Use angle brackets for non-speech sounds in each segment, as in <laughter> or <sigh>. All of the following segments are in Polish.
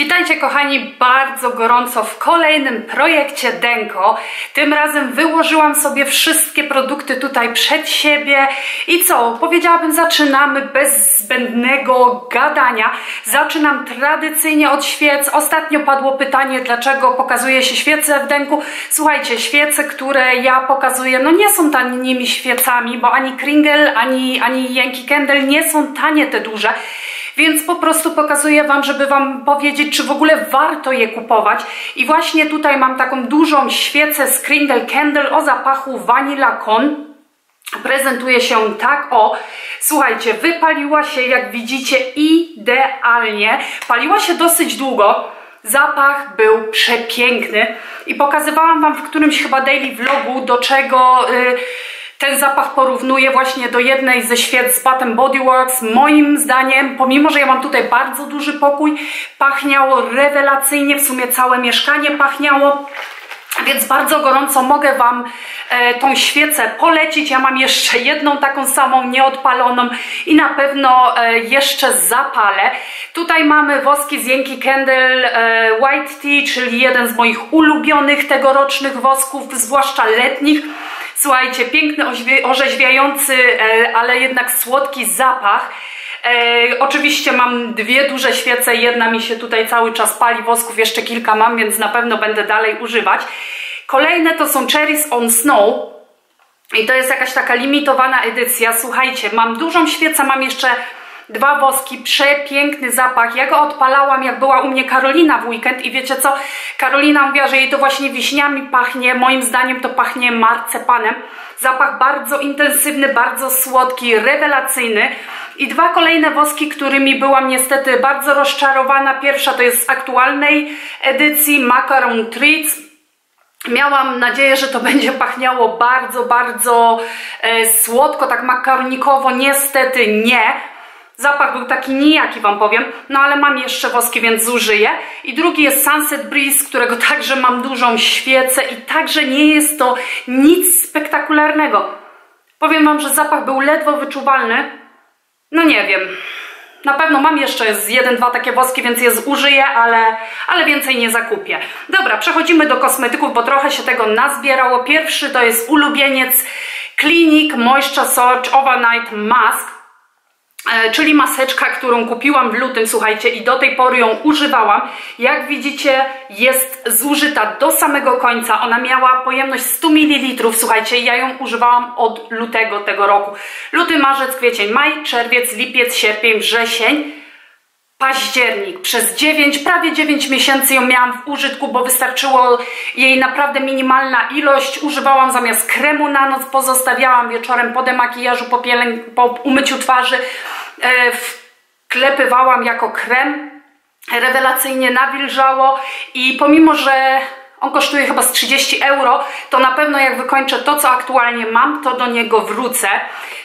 Witajcie kochani bardzo gorąco w kolejnym projekcie Denko. Tym razem wyłożyłam sobie wszystkie produkty tutaj przed siebie i co? Powiedziałabym zaczynamy bez zbędnego gadania. Zaczynam tradycyjnie od świec. Ostatnio padło pytanie dlaczego pokazuje się świece w Denku. Słuchajcie, świece, które ja pokazuję no nie są tanimi świecami, bo ani Kringle, ani, ani Yankee Candle nie są tanie te duże. Więc po prostu pokazuję Wam, żeby Wam powiedzieć, czy w ogóle warto je kupować. I właśnie tutaj mam taką dużą świecę z Candle o zapachu Vanilla Con. Prezentuje się tak, o, słuchajcie, wypaliła się, jak widzicie, idealnie. Paliła się dosyć długo, Zapach był przepiękny i pokazywałam Wam w którymś chyba daily vlogu, do czego... Yy, ten zapach porównuje właśnie do jednej ze świec z Bath Body Works. Moim zdaniem, pomimo, że ja mam tutaj bardzo duży pokój, pachniało rewelacyjnie, w sumie całe mieszkanie pachniało. Więc bardzo gorąco mogę Wam e, tą świecę polecić. Ja mam jeszcze jedną taką samą nieodpaloną i na pewno e, jeszcze zapalę. Tutaj mamy woski z Yankee Candle e, White Tea, czyli jeden z moich ulubionych tegorocznych wosków, zwłaszcza letnich. Słuchajcie, piękny, orzeźwiający, e, ale jednak słodki zapach. E, oczywiście mam dwie duże świece, jedna mi się tutaj cały czas pali, wosków jeszcze kilka mam, więc na pewno będę dalej używać. Kolejne to są Cherries on Snow. I to jest jakaś taka limitowana edycja. Słuchajcie, mam dużą świecę, mam jeszcze dwa woski, przepiękny zapach. Ja go odpalałam, jak była u mnie Karolina w weekend i wiecie co? Karolina mówiła, że jej to właśnie wiśniami pachnie. Moim zdaniem to pachnie marcepanem. Zapach bardzo intensywny, bardzo słodki, rewelacyjny. I dwa kolejne woski, którymi byłam niestety bardzo rozczarowana. Pierwsza to jest z aktualnej edycji Macaron Treats. Miałam nadzieję, że to <laughs> będzie pachniało bardzo, bardzo e, słodko, tak makaronikowo. Niestety nie. Zapach był taki nijaki Wam powiem, no ale mam jeszcze woski, więc zużyję. I drugi jest Sunset Breeze, którego także mam dużą świecę i także nie jest to nic spektakularnego. Powiem Wam, że zapach był ledwo wyczuwalny. No nie wiem. Na pewno mam jeszcze z jeden, dwa takie woski, więc je zużyję, ale, ale więcej nie zakupię. Dobra, przechodzimy do kosmetyków, bo trochę się tego nazbierało. Pierwszy to jest ulubieniec Clinique Moisture Surge Overnight Mask. E, czyli maseczka, którą kupiłam w lutym, słuchajcie, i do tej pory ją używałam. Jak widzicie, jest zużyta do samego końca. Ona miała pojemność 100 ml, słuchajcie, ja ją używałam od lutego tego roku. Luty, marzec, kwiecień, maj, czerwiec, lipiec, sierpień, wrzesień październik. Przez 9, prawie 9 miesięcy ją miałam w użytku, bo wystarczyło jej naprawdę minimalna ilość. Używałam zamiast kremu na noc, pozostawiałam wieczorem po demakijażu, po, pielęg, po umyciu twarzy. E, wklepywałam jako krem. Rewelacyjnie nawilżało i pomimo, że on kosztuje chyba z 30 euro, to na pewno jak wykończę to, co aktualnie mam, to do niego wrócę.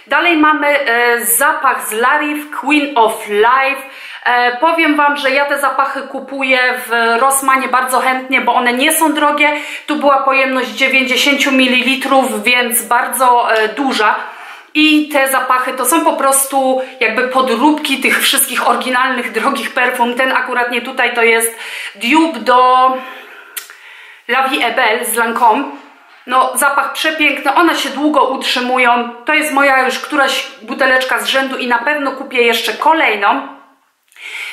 Dalej mamy e, zapach z Larif Queen of Life. E, powiem Wam, że ja te zapachy kupuję w Rossmanie bardzo chętnie, bo one nie są drogie. Tu była pojemność 90 ml, więc bardzo e, duża. I te zapachy to są po prostu jakby podróbki tych wszystkich oryginalnych, <laughs> drogich perfum. Ten akurat nie tutaj to jest dupe do La Ebel z Lancome. No zapach przepiękny, one się długo utrzymują. To jest moja już któraś buteleczka z rzędu i na pewno kupię jeszcze kolejną.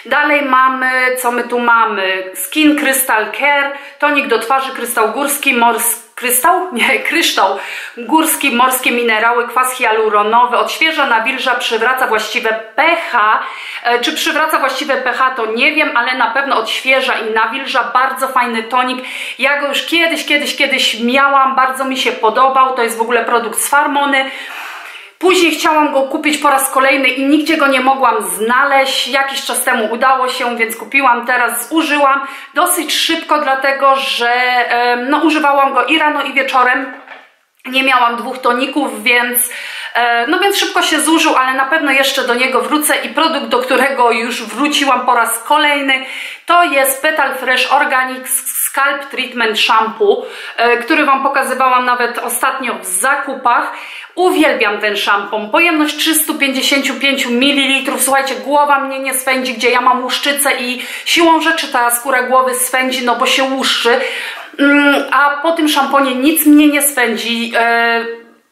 Dalej mamy, co my tu mamy? Skin Crystal Care, tonik do twarzy, krystał górski, morski, krystał? <laughs> Nie, kryształ górski, morskie minerały, kwas hialuronowy, odświeża, nawilża, przywraca właściwe pH. E, czy przywraca właściwe pH to nie wiem, ale na pewno odświeża i nawilża. Bardzo fajny tonik. Ja go już kiedyś, kiedyś, kiedyś miałam, bardzo mi się podobał. To jest w ogóle produkt z Farmony. Później chciałam go kupić po raz kolejny i nigdzie go nie mogłam znaleźć. Jakiś czas temu udało się, więc kupiłam, teraz zużyłam dosyć szybko, dlatego że no, używałam go i rano i wieczorem. Nie miałam dwóch toników, więc, e, no więc szybko się zużył, ale na pewno jeszcze do niego wrócę i produkt, do którego już wróciłam po raz kolejny, to jest Petal Fresh Organic Scalp Treatment Shampoo, e, który Wam pokazywałam nawet ostatnio w zakupach. Uwielbiam ten szampon. Pojemność 355 ml. Słuchajcie, głowa mnie nie swędzi, gdzie ja mam łuszczycę i siłą rzeczy ta skóra głowy swędzi, no bo się łuszczy. Mm, a po tym szamponie nic mnie nie swędzi. E,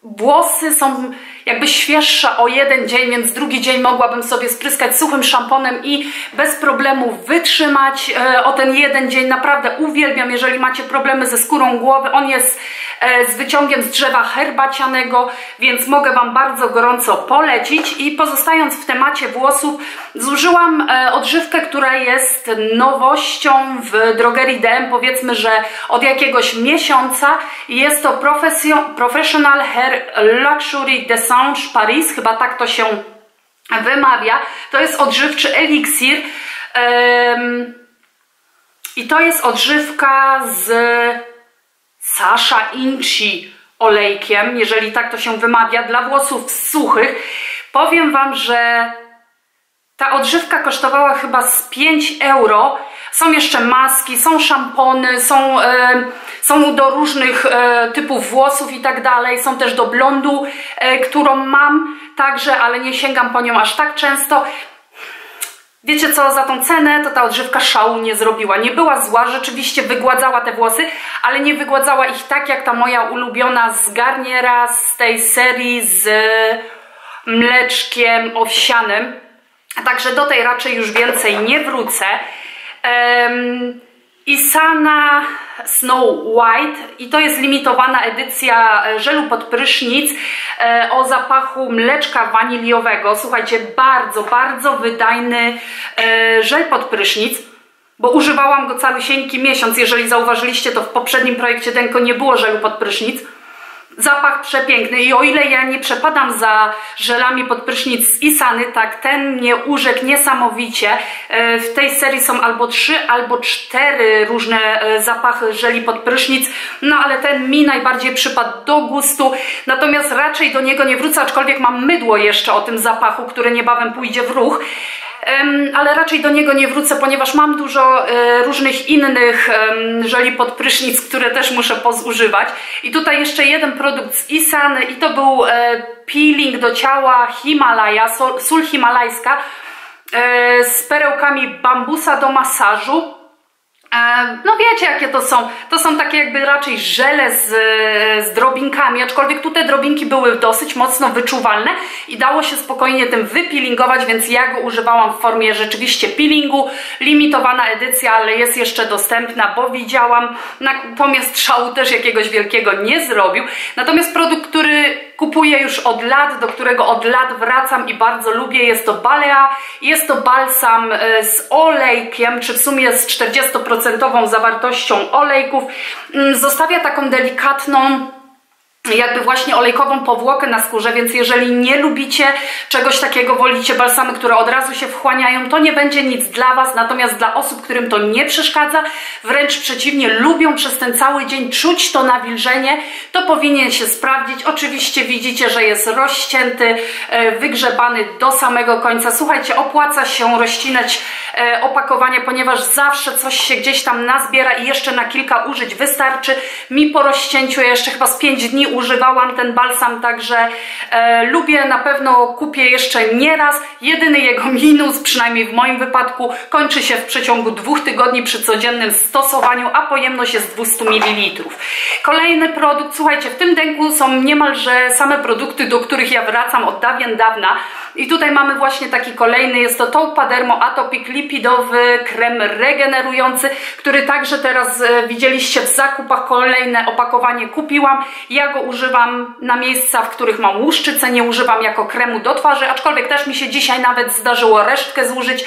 włosy są jakby świeższa o jeden dzień, więc drugi dzień mogłabym sobie spryskać suchym szamponem i bez problemu wytrzymać e, o ten jeden dzień. Naprawdę uwielbiam, jeżeli macie problemy ze skórą głowy. On jest z wyciągiem z drzewa herbacianego, więc mogę Wam bardzo gorąco polecić. I pozostając w temacie włosów, zużyłam e, odżywkę, która jest nowością w drogerii DM, powiedzmy, że od jakiegoś miesiąca. Jest to Professional Hair Luxury Design Orange Paris, chyba tak to się wymawia. To jest odżywczy eliksir. I to jest odżywka z Sasha Inchi olejkiem, jeżeli tak to się wymawia, dla włosów suchych. Powiem Wam, że ta odżywka kosztowała chyba z 5 euro. Są jeszcze maski, są szampony, są, e, są do różnych e, typów włosów i tak dalej. Są też do blondu, e, którą mam także, ale nie sięgam po nią aż tak często. Wiecie co, za tą cenę to ta odżywka szału nie zrobiła. Nie była zła, rzeczywiście wygładzała te włosy, ale nie wygładzała ich tak jak ta moja ulubiona z Garniera z tej serii z mleczkiem owsianym Także do tej raczej już więcej nie wrócę. Um, Isana Snow White i to jest limitowana edycja e, żelu pod prysznic e, o zapachu mleczka waniliowego. Słuchajcie, bardzo, bardzo wydajny e, żel pod prysznic bo używałam go całusieńki miesiąc. Jeżeli zauważyliście, to w poprzednim projekcie Denko nie było żelu pod prysznic zapach przepiękny. I o ile ja nie przepadam za żelami pod prysznic z Isany, tak ten mnie urzekł niesamowicie. E, w tej serii są albo trzy, albo cztery różne e, zapachy żeli pod prysznic, no ale ten mi najbardziej przypadł do gustu, natomiast raczej do niego nie wrócę, aczkolwiek mam mydło jeszcze o tym zapachu, które niebawem pójdzie w ruch ale raczej do niego nie wrócę, ponieważ mam dużo e, różnych innych żeli pod prysznic, które też muszę pozużywać. I tutaj jeszcze jeden produkt z Isany i to był e, peeling do ciała Himalaya, sól himalajska e, z perełkami bambusa do masażu. No wiecie jakie to są, to są takie jakby raczej żele z, z drobinkami, aczkolwiek tu te drobinki były dosyć mocno wyczuwalne i dało się spokojnie tym wypeelingować, więc ja go używałam w formie rzeczywiście peelingu, limitowana edycja, ale jest jeszcze dostępna, bo widziałam, natomiast szału też jakiegoś wielkiego nie zrobił, natomiast produkt, który kupuję już od lat, do którego od lat wracam i bardzo lubię. Jest to Balea, jest to balsam e, z olejkiem, czy w sumie z 40% zawartością olejków. Mm, zostawia taką delikatną jakby właśnie olejkową powłokę na skórze, więc jeżeli nie lubicie czegoś takiego, wolicie balsamy, które od razu się wchłaniają, to nie będzie nic dla Was, natomiast dla osób, którym to nie przeszkadza, wręcz przeciwnie, lubią przez ten cały dzień czuć to nawilżenie, to powinien się sprawdzić. Oczywiście widzicie, że jest rozcięty, e, wygrzebany do samego końca. Słuchajcie, opłaca się rozcinać e, opakowanie, ponieważ zawsze coś się gdzieś tam nazbiera i jeszcze na kilka użyć wystarczy. Mi po rozcięciu jeszcze chyba z 5 dni używałam ten balsam, także e, lubię, na pewno kupię jeszcze nieraz. Jedyny jego <laughs> minus, przynajmniej w moim wypadku, kończy się w przeciągu dwóch tygodni przy codziennym stosowaniu, a pojemność jest 200 ml. Kolejny produkt, słuchajcie, w tym denku są niemalże same produkty, do których ja wracam od dawien dawna. I tutaj mamy właśnie taki kolejny, jest to Taupadermo Atopic Lipidowy krem regenerujący, który także teraz e, widzieliście w zakupach, kolejne opakowanie kupiłam. Ja go używam na miejsca, w których mam łuszczycę, nie używam jako kremu do twarzy, aczkolwiek też mi się dzisiaj nawet zdarzyło resztkę zużyć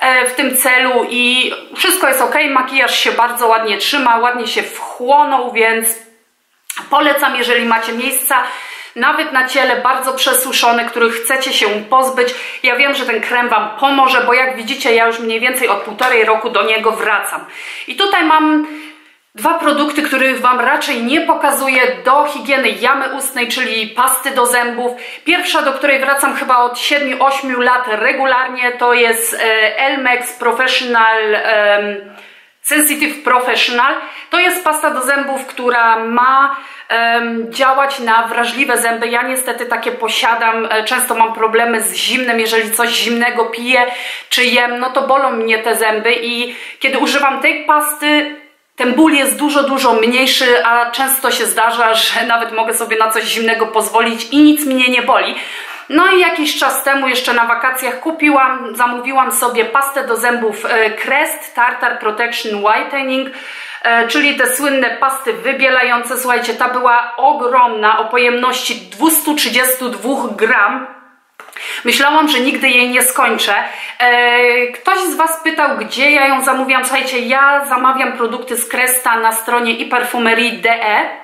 e, w tym celu i wszystko jest ok, makijaż się bardzo ładnie trzyma, ładnie się wchłonął, więc polecam, jeżeli macie miejsca nawet na ciele bardzo przesuszone, których chcecie się pozbyć. Ja wiem, że ten krem Wam pomoże, bo jak widzicie, ja już mniej więcej od półtorej roku do niego wracam. I tutaj mam Dwa produkty, których Wam raczej nie pokazuję do higieny jamy ustnej, czyli pasty do zębów. Pierwsza, do której wracam chyba od 7-8 lat regularnie, to jest e, Elmex Professional um, Sensitive Professional. To jest pasta do zębów, która ma działać na wrażliwe zęby. Ja niestety takie posiadam. E, często mam problemy z zimnem. Jeżeli coś zimnego piję czy jem, no to bolą mnie te zęby i kiedy używam tej pasty, ten ból jest dużo, dużo mniejszy, a często się zdarza, że nawet mogę sobie na coś zimnego pozwolić i nic mnie nie boli. No i jakiś czas temu jeszcze na wakacjach kupiłam, zamówiłam sobie pastę do zębów e, Crest Tartar Protection Whitening, e, czyli te słynne pasty wybielające. Słuchajcie, ta była ogromna, o pojemności 232 gram. Myślałam, że nigdy jej nie skończę. E, ktoś z Was pytał, gdzie ja ją zamówiłam. Słuchajcie, ja zamawiam produkty z Cresta na stronie iperfumerii.de.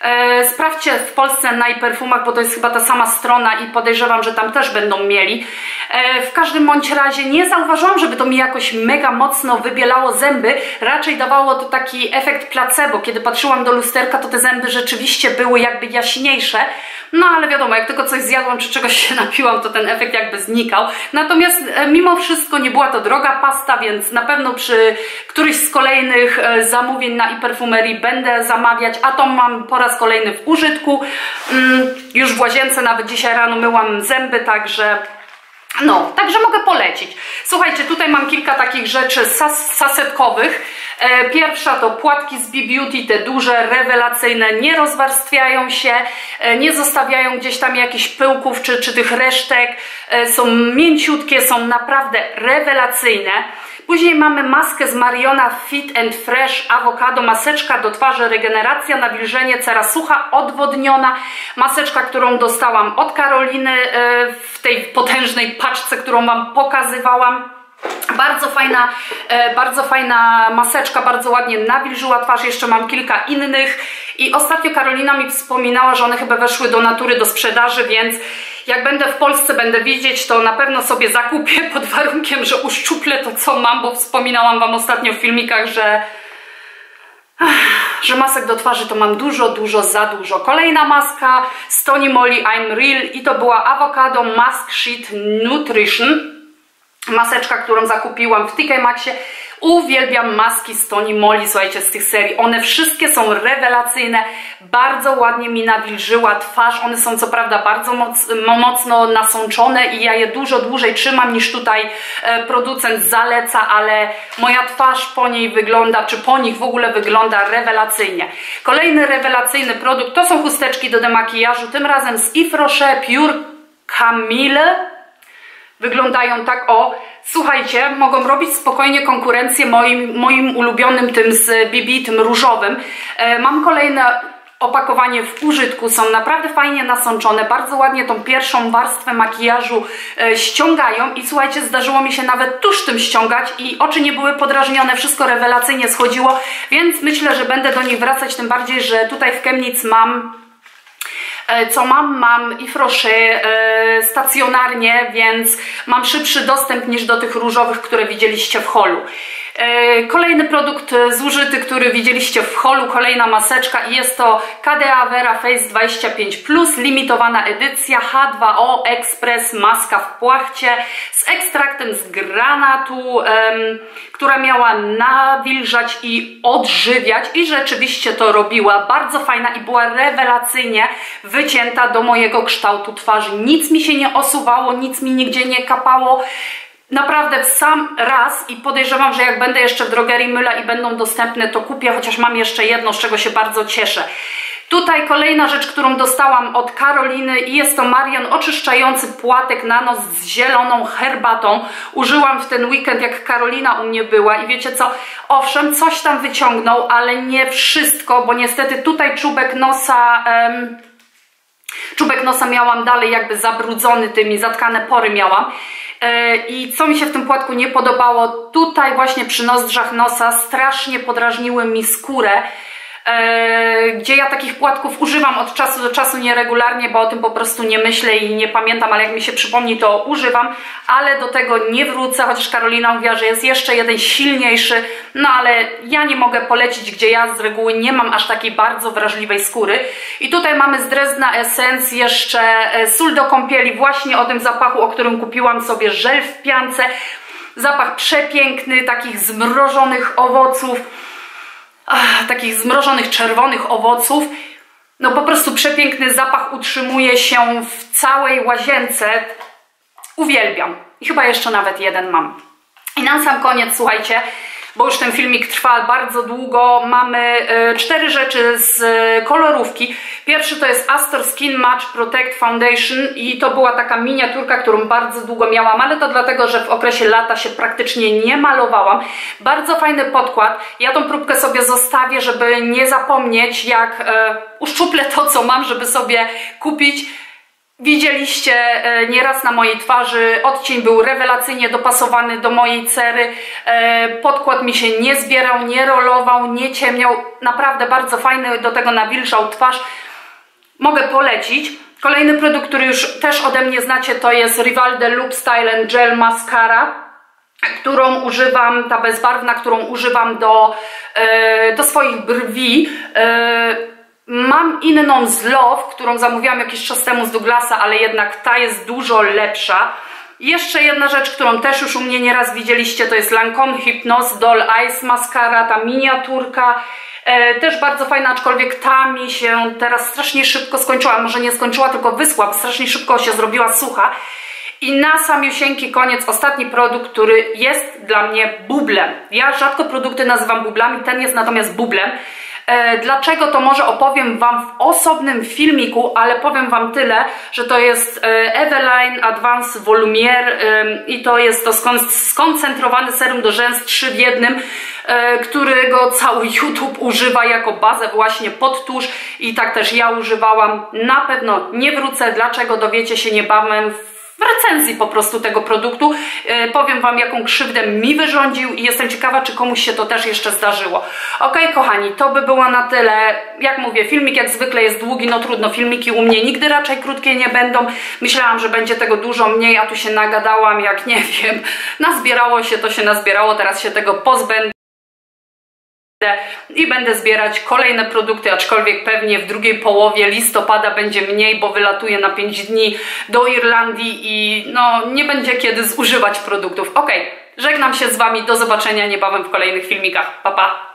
E, sprawdźcie w Polsce na perfumach, bo to jest chyba ta sama strona i podejrzewam, że tam też będą mieli. E, w każdym bądź razie nie zauważyłam, żeby to mi jakoś mega mocno wybielało zęby. Raczej dawało to taki efekt placebo. Kiedy patrzyłam do lusterka, to te zęby rzeczywiście były jakby jaśniejsze. No ale wiadomo, jak tylko coś zjadłam czy czegoś się <laughs> napiłam, to ten efekt jakby znikał. Natomiast e, mimo wszystko nie była to droga pasta, więc na pewno przy któryś z kolejnych zamówień na iperfumerii będę zamawiać, a to mam po raz raz kolejny w użytku. Mm, już w łazience nawet dzisiaj rano myłam zęby, także no, także mogę polecić. Słuchajcie, tutaj mam kilka takich rzeczy sas sasetkowych. E, pierwsza to płatki z B-Beauty, te duże, rewelacyjne, nie rozwarstwiają się, e, nie zostawiają gdzieś tam jakichś pyłków czy, czy tych resztek. E, są mięciutkie, są naprawdę rewelacyjne. Później mamy maskę z Mariona Fit and Fresh Avocado, maseczka do twarzy, regeneracja, nawilżenie, cera sucha, odwodniona. Maseczka, którą dostałam od Karoliny e, w tej potężnej paczce, którą Wam pokazywałam. Bardzo fajna, e, bardzo fajna maseczka, bardzo ładnie nawilżyła twarz, jeszcze mam kilka innych i ostatnio Karolina mi wspominała, że one chyba weszły do natury, do sprzedaży, więc jak będę w Polsce, będę widzieć, to na pewno sobie zakupię <laughs> pod warunkiem, że uszczuplę to, co mam, bo wspominałam Wam ostatnio w filmikach, że że masek do twarzy to mam dużo, dużo, za dużo. Kolejna maska z Tony Moly I'm Real i to była Avocado Mask Sheet Nutrition maseczka, którą zakupiłam w TK Maxie. Uwielbiam maski z Toni Moli, słuchajcie, z tych serii. One wszystkie są rewelacyjne, bardzo ładnie mi nawilżyła twarz. One są co prawda bardzo moc, mocno nasączone i ja je dużo dłużej trzymam niż tutaj e, producent zaleca, ale moja twarz po niej wygląda, czy po nich w ogóle wygląda rewelacyjnie. Kolejny rewelacyjny produkt to są chusteczki do demakijażu, tym razem z Yves Rocher Pure Camille wyglądają tak, o, słuchajcie, mogą robić spokojnie konkurencję moim, moim ulubionym tym z BB, tym różowym. E, mam kolejne opakowanie w użytku, są naprawdę fajnie nasączone, bardzo ładnie tą pierwszą warstwę makijażu e, ściągają i słuchajcie, zdarzyło mi się nawet tuż tym ściągać i oczy nie były podrażnione, wszystko rewelacyjnie schodziło, więc myślę, że będę do nich wracać, tym bardziej, że tutaj w Chemnitz mam co mam? Mam i froszy e, stacjonarnie, więc mam szybszy dostęp niż do tych różowych, które widzieliście w holu. E, kolejny produkt zużyty, który widzieliście w holu, kolejna maseczka i jest to KDA Vera Face 25 Plus, limitowana edycja H2O Express maska w płachcie z ekstraktem z granatu, która miała nawilżać i odżywiać i rzeczywiście to robiła. Bardzo fajna i była rewelacyjnie wycięta do mojego kształtu twarzy. Nic mi się nie osuwało, nic mi nigdzie nie kapało naprawdę sam raz i podejrzewam, że jak będę jeszcze w drogerii Myla i będą dostępne, to kupię, chociaż mam jeszcze jedno, z czego się bardzo cieszę. Tutaj kolejna rzecz, którą dostałam od Karoliny i jest to Marion oczyszczający płatek na nos z zieloną herbatą. Użyłam w ten weekend, jak Karolina u mnie była i wiecie co, owszem, coś tam wyciągnął, ale nie wszystko, bo niestety tutaj czubek nosa... Um, czubek nosa miałam dalej jakby zabrudzony tymi, zatkane pory miałam. E, I co mi się w tym płatku nie podobało, tutaj właśnie przy nozdrzach nosa strasznie podrażniły mi skórę gdzie ja takich płatków używam od czasu do czasu nieregularnie, bo o tym po prostu nie myślę i nie pamiętam, ale jak mi się przypomni, to używam, ale do tego nie wrócę, chociaż Karolina mówiła, że jest jeszcze jeden silniejszy, no ale ja nie mogę polecić, gdzie ja z reguły nie mam aż takiej bardzo wrażliwej skóry. I tutaj mamy z Dresdna Essence jeszcze e, sól do kąpieli, właśnie o tym zapachu, o którym kupiłam sobie żel w piance, Zapach przepiękny, takich zmrożonych owoców, ach, takich zmrożonych czerwonych owoców. No po prostu przepiękny zapach utrzymuje się w całej łazience. Uwielbiam. I chyba jeszcze nawet jeden mam. I na sam koniec, słuchajcie, bo już ten filmik trwa bardzo długo. Mamy y, cztery rzeczy z y, kolorówki. Pierwszy to jest Astor Skin Match Protect Foundation i to była taka miniaturka, którą bardzo długo miałam, ale to dlatego, że w okresie lata się praktycznie nie malowałam. Bardzo fajny podkład. Ja tą próbkę sobie zostawię, żeby nie zapomnieć, jak y, uszczuplę to, co mam, żeby sobie kupić Widzieliście e, nieraz na mojej twarzy, odcień był rewelacyjnie dopasowany do mojej cery, e, podkład mi się nie zbierał, nie rolował, nie ciemniał, naprawdę bardzo fajny, do tego nawilżał twarz. Mogę polecić. Kolejny produkt, który już też ode mnie znacie, to jest Rivalde Loop Style Gel Mascara, którą używam, ta bezbarwna, którą używam do, e, do swoich brwi. Mam inną z Love, którą zamówiłam jakiś czas temu z Douglasa, ale jednak ta jest dużo lepsza. Jeszcze jedna rzecz, którą też już u mnie nieraz widzieliście, to jest Lancome Hypnose Doll Eyes Mascara, ta miniaturka. E, też bardzo fajna, aczkolwiek ta mi się teraz strasznie szybko skończyła. Może nie skończyła, tylko wysła, strasznie szybko się zrobiła sucha. I na samiusieńki koniec ostatni produkt, który jest dla mnie bublem. Ja rzadko produkty nazywam bublami, ten jest natomiast bublem. E, dlaczego to może opowiem Wam w osobnym filmiku, ale powiem Wam tyle, że to jest e, Eveline Advanced Volumier i to jest to skoncentrowany serum do rzęs 3 w jednym, e, którego cały <laughs> YouTube używa jako bazę właśnie pod tusz i tak też ja używałam. Na pewno nie wrócę, dlaczego dowiecie się niebawem w recenzji po prostu tego produktu. E, powiem Wam, jaką krzywdę mi wyrządził i jestem ciekawa, czy komuś się to też jeszcze zdarzyło. Ok, kochani, to by było na tyle. Jak mówię, filmik jak zwykle jest długi, no trudno, filmiki u mnie nigdy raczej krótkie nie będą. Myślałam, że będzie tego dużo mniej, a tu się nagadałam, jak nie wiem. Nazbierało się, to się nazbierało, teraz się tego pozbędę i będę zbierać kolejne produkty, aczkolwiek pewnie w drugiej połowie listopada będzie mniej, bo wylatuję na 5 dni do Irlandii i no nie będzie kiedy zużywać produktów. Ok, żegnam się z Wami, do zobaczenia niebawem w kolejnych filmikach. Pa, pa!